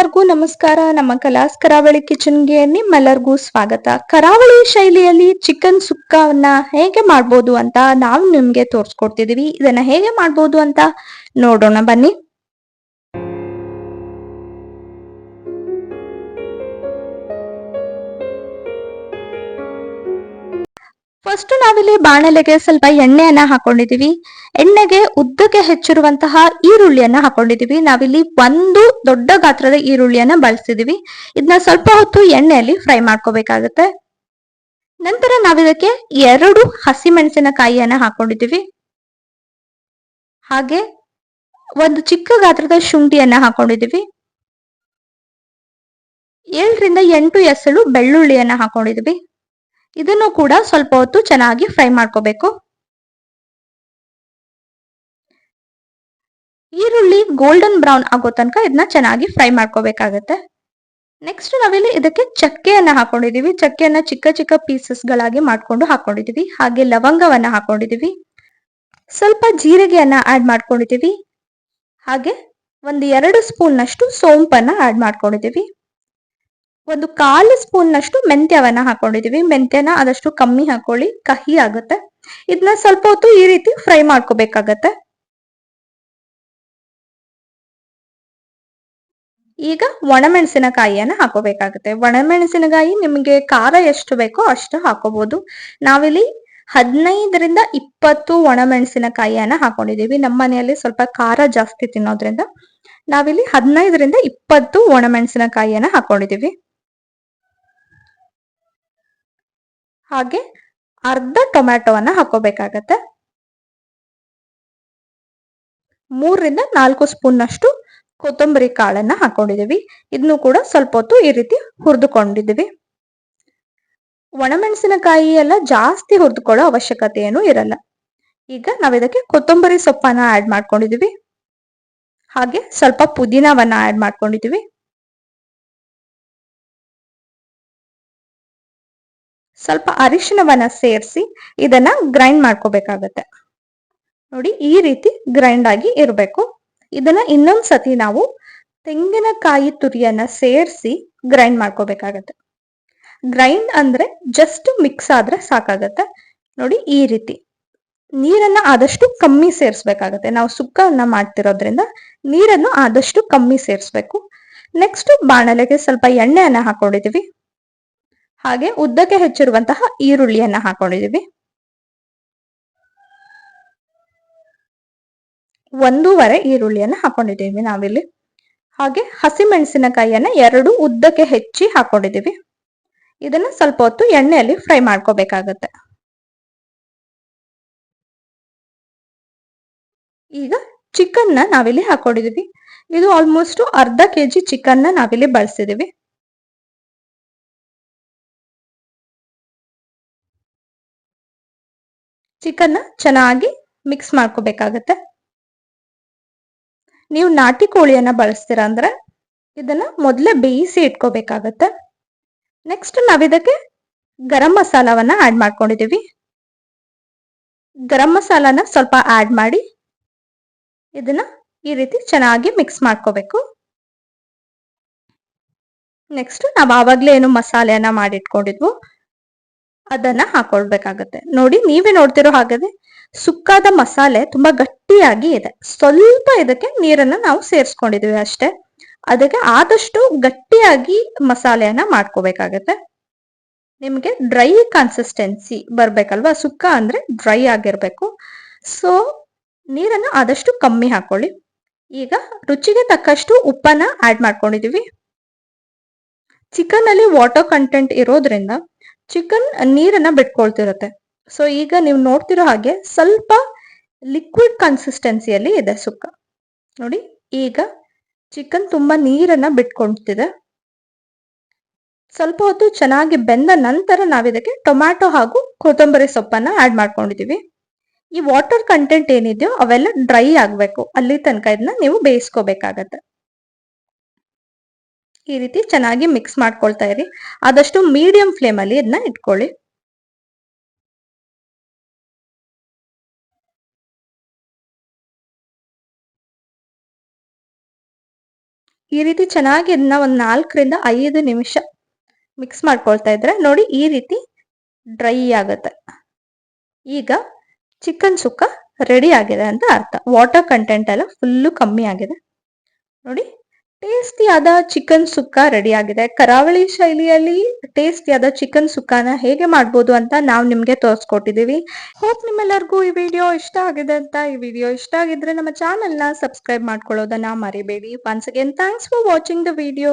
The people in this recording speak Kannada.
ಎಲ್ಲರಿಗೂ ನಮಸ್ಕಾರ. ನಮ್ಮ ಕಲಾಸ್ ಕರಾವಳಿ ಕಿಚನ್ಗೆ ನಿಮ್ಮೆಲ್ಲರಿಗೂ ಸ್ವಾಗತ. ಕರಾವಳಿ ಶೈಲಿಯಲ್ಲಿ ಚಿಕನ್ ಸುಕ್ಕವನ್ನ ಹೇಗೆ ಮಾಡ್ಬೋದು ಅಂತ ನಾವು ನಿಮ್ಗೆ ತೋರಿಸ್ಕೊಡ್ತಿದೀವಿ. ಇದನ್ನ ಹೇಗೆ ಮಾಡ್ಬೋದು ಅಂತ ನೋಡೋಣ ಬನ್ನಿ. ಫಸ್ಟ್ ನಾವಿಲ್ಲಿ ಬಾಣಲೆಗೆ ಸ್ವಲ್ಪ ಎಣ್ಣೆಯನ್ನ ಹಾಕೊಂಡಿದೀವಿ. ಎಣ್ಣೆಗೆ ಉದ್ದಕ್ಕೆ ಹೆಚ್ಚಿರುವಂತಹ ಈರುಳ್ಳಿಯನ್ನ ಹಾಕೊಂಡಿದೀವಿ. ನಾವಿಲ್ಲಿ ಒಂದು ದೊಡ್ಡ ಗಾತ್ರದ ಈರುಳ್ಳಿಯನ್ನ ಬಳಸಿದೀವಿ ಇದನ್ನ ಸ್ವಲ್ಪ ಹೊತ್ತು ಎಣ್ಣೆಯಲ್ಲಿ ಫ್ರೈ ಮಾಡ್ಕೋಬೇಕಾಗತ್ತೆ. ನಂತರ ನಾವಿದಕ್ಕೆ ಎರಡು ಹಸಿಮೆಣಸಿನಕಾಯಿಯನ್ನ ಹಾಕೊಂಡಿದೀವಿ. ಹಾಗೆ ಒಂದು ಚಿಕ್ಕ ಗಾತ್ರದ ಶುಂಠಿಯನ್ನ ಹಾಕೊಂಡಿದೀವಿ. ಏಳರಿಂದ ಎಂಟು ಎಸಳು ಬೆಳ್ಳುಳ್ಳಿಯನ್ನ ಹಾಕೊಂಡಿದೀವಿ. ಇದನ್ನು ಕೂಡ ಸ್ವಲ್ಪ ಹೊತ್ತು ಚೆನ್ನಾಗಿ ಫ್ರೈ ಮಾಡ್ಕೋಬೇಕು. ಈರುಳ್ಳಿ ಗೋಲ್ಡನ್ ಬ್ರೌನ್ ಆಗೋ ತನಕ ಇದನ್ನ ಚೆನ್ನಾಗಿ ಫ್ರೈ ಮಾಡ್ಕೋಬೇಕಾಗತ್ತೆ. ನೆಕ್ಸ್ಟ್ ನಾವಿಲ್ಲಿ ಇದಕ್ಕೆ ಚಕ್ಕೆಯನ್ನ ಹಾಕೊಂಡಿದೀವಿ. ಚಕ್ಕೆಯನ್ನ ಚಿಕ್ಕ ಚಿಕ್ಕ ಪೀಸಸ್ ಗಳಾಗಿ ಮಾಡ್ಕೊಂಡು ಹಾಕೊಂಡಿದೀವಿ. ಹಾಗೆ ಲವಂಗವನ್ನ ಹಾಕೊಂಡಿದೀವಿ. ಸ್ವಲ್ಪ ಜೀರಿಗೆಯನ್ನ ಆಡ್ ಮಾಡ್ಕೊಂಡಿದೀವಿ. ಹಾಗೆ ಒಂದು ಎರಡು ಸ್ಪೂನ್ ನಷ್ಟು ಸೋಂಪನ್ನ ಆಡ್ ಮಾಡ್ಕೊಂಡಿದೀವಿ. ಒಂದು ಕಾಲು ಸ್ಪೂನ್ ನಷ್ಟು ಮೆಂತ್ಯವನ್ನ ಹಾಕೊಂಡಿದೀವಿ. ಮೆಂತ್ಯನ ಆದಷ್ಟು ಕಮ್ಮಿ ಹಾಕೊಳ್ಳಿ, ಕಹಿ ಆಗುತ್ತೆ. ಇದನ್ನ ಸ್ವಲ್ಪ ಹೊತ್ತು ಈ ರೀತಿ ಫ್ರೈ ಮಾಡ್ಕೋಬೇಕಾಗತ್ತೆ. ಈಗ ಒಣಮೆಣಸಿನಕಾಯಿಯನ್ನ ಹಾಕೋಬೇಕಾಗುತ್ತೆ. ಒಣಮೆಣಸಿನಕಾಯಿ ನಿಮಗೆ ಖಾರ ಎಷ್ಟು ಬೇಕೋ ಅಷ್ಟು ಹಾಕೋಬಹುದು ನಾವಿಲ್ಲಿ ಹದಿನೈದರಿಂದ ಇಪ್ಪತ್ತು ಒಣಮೆಣಸಿನಕಾಯಿಯನ್ನ ಹಾಕೊಂಡಿದೀವಿ. ನಮ್ಮ ಮನೆಯಲ್ಲಿ ಸ್ವಲ್ಪ ಖಾರ ಜಾಸ್ತಿ ತಿನ್ನೋದ್ರಿಂದ ನಾವಿಲ್ಲಿ ಹದಿನೈದರಿಂದ ಇಪ್ಪತ್ತು ಒಣಮೆಣಸಿನಕಾಯಿಯನ್ನ ಹಾಕೊಂಡಿದೀವಿ. ಹಾಗೆ ಅರ್ಧ ಟೊಮ್ಯಾಟೊವನ್ನ ಹಾಕೋಬೇಕಾಗತ್ತೆ ಮೂರರಿಂದ ನಾಲ್ಕು ಸ್ಪೂನ್ ನಷ್ಟು ಕೊತ್ತಂಬರಿ ಕಾಳನ್ನ ಹಾಕೊಂಡಿದೀವಿ ಇದನ್ನು ಕೂಡ ಸ್ವಲ್ಪ ಹೊತ್ತು ಈ ರೀತಿ ಹುರಿದುಕೊಂಡಿದೀವಿ ಒಣಮೆಣಸಿನಕಾಯಿ ಎಲ್ಲ ಜಾಸ್ತಿ ಹುರಿದುಕೊಳ್ಳೋ ಅವಶ್ಯಕತೆ ಏನು ಇರಲ್ಲ. ಈಗ ನಾವು ಇದಕ್ಕೆ ಕೊತ್ತಂಬರಿ ಸೊಪ್ಪನ್ನ ಆಡ್ ಮಾಡ್ಕೊಂಡಿದೀವಿ ಹಾಗೆ ಸ್ವಲ್ಪ ಪುದೀನವನ್ನ ಆಡ್ ಮಾಡ್ಕೊಂಡಿದೀವಿ ಸ್ವಲ್ಪ ಅರಿಶಿನವನ್ನ ಸೇರಿಸಿ ಇದನ್ನ ಗ್ರೈಂಡ್ ಮಾಡ್ಕೋಬೇಕಾಗತ್ತೆ. ನೋಡಿ ಈ ರೀತಿ ಗ್ರೈಂಡ್ ಆಗಿ ಇರಬೇಕು. ಇದನ್ನ ಇನ್ನೊಂದ್ ಸತಿ ನಾವು ತೆಂಗಿನಕಾಯಿ ತುರಿಯನ್ನ ಸೇರಿಸಿ ಗ್ರೈಂಡ್ ಮಾಡ್ಕೋಬೇಕಾಗತ್ತೆ. ಗ್ರೈಂಡ್ ಅಂದ್ರೆ ಜಸ್ಟ್ ಮಿಕ್ಸ್ ಆದ್ರೆ ಸಾಕಾಗತ್ತೆ. ನೋಡಿ ಈ ರೀತಿ ನೀರನ್ನ ಆದಷ್ಟು ಕಮ್ಮಿ ಸೇರಿಸ್ಬೇಕಾಗತ್ತೆ. ನಾವು ಸುಕ್ಕವನ್ನ ಮಾಡ್ತಿರೋದ್ರಿಂದ ನೀರನ್ನು ಆದಷ್ಟು ಕಮ್ಮಿ ಸೇರಿಸ್ಬೇಕು. ನೆಕ್ಸ್ಟ್ ಬಾಣಲೆಗೆ ಸ್ವಲ್ಪ ಎಣ್ಣೆಯನ್ನ ಹಾಕೊಂಡಿದೀವಿ. ಹಾಗೆ ಉದ್ದಕ್ಕೆ ಹೆಚ್ಚಿರುವಂತಹ ಈರುಳ್ಳಿಯನ್ನ ಹಾಕೊಂಡಿದೀವಿ ಒಂದೂವರೆ ಈರುಳ್ಳಿಯನ್ನ ಹಾಕೊಂಡಿದ್ದೀವಿ ನಾವಿಲ್ಲಿ. ಹಾಗೆ ಹಸಿಮೆಣಸಿನಕಾಯಿಯನ್ನ ಎರಡು ಉದ್ದಕ್ಕೆ ಹೆಚ್ಚಿ ಹಾಕೊಂಡಿದ್ದೀವಿ. ಇದನ್ನ ಸ್ವಲ್ಪ ಹೊತ್ತು ಎಣ್ಣೆಯಲ್ಲಿ ಫ್ರೈ ಮಾಡ್ಕೋಬೇಕಾಗತ್ತೆ. ಈಗ ಚಿಕನ್ನ ನಾವಿಲ್ಲಿ ಹಾಕೊಂಡಿದ್ದೀವಿ. ಇದು ಆಲ್ಮೋಸ್ಟ್ ಅರ್ಧ ಕೆಜಿ ಚಿಕನ್ನ ನಾವಿಲ್ಲಿ ಬಳಸಿದೀವಿ ಚಿಕನ್ನ ಚೆನ್ನಾಗಿ ಮಿಕ್ಸ್ ಮಾಡ್ಕೋಬೇಕಾಗತ್ತೆ. ನೀವು ನಾಟಿ ಕೋಳಿಯನ್ನ ಬಳಸ್ತೀರಾ ಅಂದ್ರೆ ಇದನ್ನ ಮೊದಲೇ ಬೇಯಿಸಿ ಇಟ್ಕೋಬೇಕಾಗತ್ತೆ. ನೆಕ್ಸ್ಟ್ ನಾವಿದಕ್ಕೆ ಗರಂ ಮಸಾಲವನ್ನ ಆಡ್ ಮಾಡ್ಕೊಂಡಿದೀವಿ. ಗರಂ ಮಸಾಲಾನ ಸ್ವಲ್ಪ ಆಡ್ ಮಾಡಿ ಇದನ್ನ ಈ ರೀತಿ ಚೆನ್ನಾಗಿ ಮಿಕ್ಸ್ ಮಾಡ್ಕೋಬೇಕು. ನೆಕ್ಸ್ಟ್ ನಾವು ಆವಾಗಲೇ ಏನು ಮಸಾಲೆಯನ್ನ ಮಾಡಿಟ್ಕೊಂಡಿದ್ವು. ಅದನ್ನ ಹಾಕೊಳ್ಬೇಕಾಗತ್ತೆ. ನೋಡಿ, ನೀವೇ ನೋಡ್ತಿರೋ ಹಾಗೆ ಸುಕ್ಕಾದ ಮಸಾಲೆ ತುಂಬಾ ಗಟ್ಟಿಯಾಗಿ ಇದೆ. ಸ್ವಲ್ಪ ಇದಕ್ಕೆ ನೀರನ್ನ ನಾವು ಸೇರಿಸ್ಕೊಂಡಿದೀವಿ ಅಷ್ಟೇ. ಅದಕ್ಕೆ ಆದಷ್ಟು ಗಟ್ಟಿಯಾಗಿ ಮಸಾಲೆಯನ್ನ ಮಾಡ್ಕೋಬೇಕಾಗತ್ತೆ. ನಿಮ್ಗೆ ಡ್ರೈ ಕನ್ಸಿಸ್ಟೆನ್ಸಿ ಬರ್ಬೇಕಲ್ವಾ? ಸುಕ್ಕ ಅಂದ್ರೆ ಡ್ರೈ ಆಗಿರ್ಬೇಕು. ಸೊ ನೀರನ್ನ ಆದಷ್ಟು ಕಮ್ಮಿ ಹಾಕೊಳ್ಳಿ. ಈಗ ರುಚಿಗೆ ತಕ್ಕಷ್ಟು ಉಪ್ಪನ್ನ ಆಡ್ ಮಾಡ್ಕೊಂಡಿದೀವಿ. ಚಿಕನ್ ಅಲ್ಲಿ ವಾಟರ್ ಕಂಟೆಂಟ್ ಇರೋದ್ರಿಂದ ಚಿಕನ್ ನೀರನ್ನ ಬಿಟ್ಕೊಳ್ತಿರುತ್ತೆ. ಸೊ ಈಗ ನೀವು ನೋಡ್ತಿರೋ ಹಾಗೆ ಸ್ವಲ್ಪ ಲಿಕ್ವಿಡ್ ಕನ್ಸಿಸ್ಟೆನ್ಸಿಯಲ್ಲಿ ಇದೆ ಸುಕ್ಕ. ನೋಡಿ, ಈಗ ಚಿಕನ್ ತುಂಬಾ ನೀರನ್ನ ಬಿಟ್ಕೊಳ್ತಿದೆ. ಸ್ವಲ್ಪ ಹೊತ್ತು ಚೆನ್ನಾಗಿ ಬೆಂದ ನಂತರ ನಾವಿದಕ್ಕೆ ಟೊಮ್ಯಾಟೊ ಹಾಗೂ ಕೊತ್ತಂಬರಿ ಸೊಪ್ಪನ್ನ ಆಡ್ ಮಾಡ್ಕೊಂಡಿದೀವಿ. ಈ ವಾಟರ್ ಕಂಟೆಂಟ್ ಏನಿದೆಯೋ ಅವೆಲ್ಲ ಡ್ರೈ ಆಗ್ಬೇಕು. ಅಲ್ಲಿ ತನಕ ಇದನ್ನ ನೀವು ಬೇಯಿಸ್ಕೋಬೇಕಾಗತ್ತೆ. ಈ ರೀತಿ ಚೆನ್ನಾಗಿ ಮಿಕ್ಸ್ ಮಾಡ್ಕೊಳ್ತಾ ಇರಿ. ಆದಷ್ಟು ಮೀಡಿಯಂ ಫ್ಲೇಮ್ ಅಲ್ಲಿ ಇದನ್ನ ಇಟ್ಕೊಳ್ಳಿ. ಈ ರೀತಿ ಚೆನ್ನಾಗಿ ಇದನ್ನ ಒಂದ್ ನಾಲ್ಕರಿಂದ ಐದು ನಿಮಿಷ ಮಿಕ್ಸ್ ಮಾಡ್ಕೊಳ್ತಾ ಇದ್ರೆ ನೋಡಿ ಈ ರೀತಿ ಡ್ರೈ ಆಗುತ್ತೆ. ಈಗ ಚಿಕನ್ ಸುಕ್ಕ ರೆಡಿ ಆಗಿದೆ ಅಂತ ಅರ್ಥ. ವಾಟರ್ ಕಂಟೆಂಟ್ ಎಲ್ಲ ಫುಲ್ಲು ಕಮ್ಮಿ ಆಗಿದೆ. ನೋಡಿ ಟೇಸ್ಟಿಯಾದ ಚಿಕನ್ ಸುಕ್ಕ ರೆಡಿ ಆಗಿದೆ. ಕರಾವಳಿ ಶೈಲಿಯಲ್ಲಿ ಟೇಸ್ಟಿಯಾದ ಚಿಕನ್ ಸುಕ್ಕನ ಹೇಗೆ ಮಾಡ್ಬೋದು ಅಂತ ನಾವು ನಿಮಗೆ ತೋರಿಸ್ಕೊಟ್ಟಿದೀವಿ. ಹೋಪ್ ನಿಮ್ಮೆಲ್ಲರಿಗೂ ಈ ವಿಡಿಯೋ ಇಷ್ಟ ಆಗಿದೆ ಅಂತ ಈ ವಿಡಿಯೋ ಇಷ್ಟ ಆಗಿದ್ರೆ ನಮ್ಮ ಚಾನೆಲ್ನ ಸಬ್ಸ್ಕ್ರೈಬ್ ಮಾಡ್ಕೊಳ್ಳೋದನ್ನ ಮರಿಬೇಡಿ. Once again thanks for watching the video